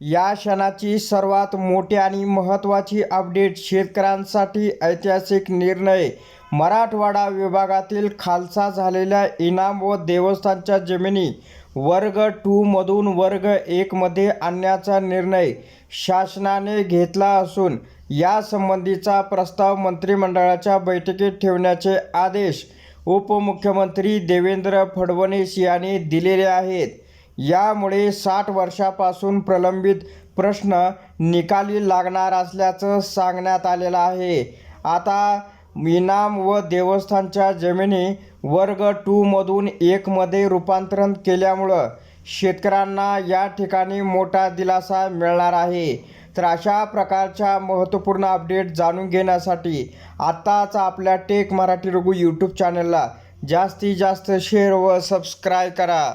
या क्षणाची सर्वात मोठी आणि महत्त्वाची अपडेट शेतकऱ्यांसाठी ऐतिहासिक निर्णय. मराठवाडा विभागातील खालसा झालेल्या इनाम व देवस्थानच्या जमिनी वर्ग टूमधून वर्ग एकमध्ये आणण्याचा निर्णय शासनाने घेतला असून यासंबंधीचा प्रस्ताव मंत्रिमंडळाच्या बैठकीत ठेवण्याचे आदेश उपमुख्यमंत्री देवेंद्र फडणवीस यांनी दिलेले आहेत. यामुळे साठ वर्षापासून प्रलंबित प्रश्न निकाली लागणार असल्याचं सांगण्यात आलेलं आहे. आता इनाम व देवस्थानच्या जमिनी वर्ग टूमधून एकमध्ये रूपांतरण केल्यामुळं शेतकऱ्यांना या ठिकाणी मोठा दिलासा मिळणार आहे. तर अशा प्रकारच्या महत्त्वपूर्ण अपडेट जाणून घेण्यासाठी आत्ताच आपल्या टेक मराठी रघु यूट्यूब चॅनलला जास्तीत जास्त शेअर व सबस्क्राईब करा.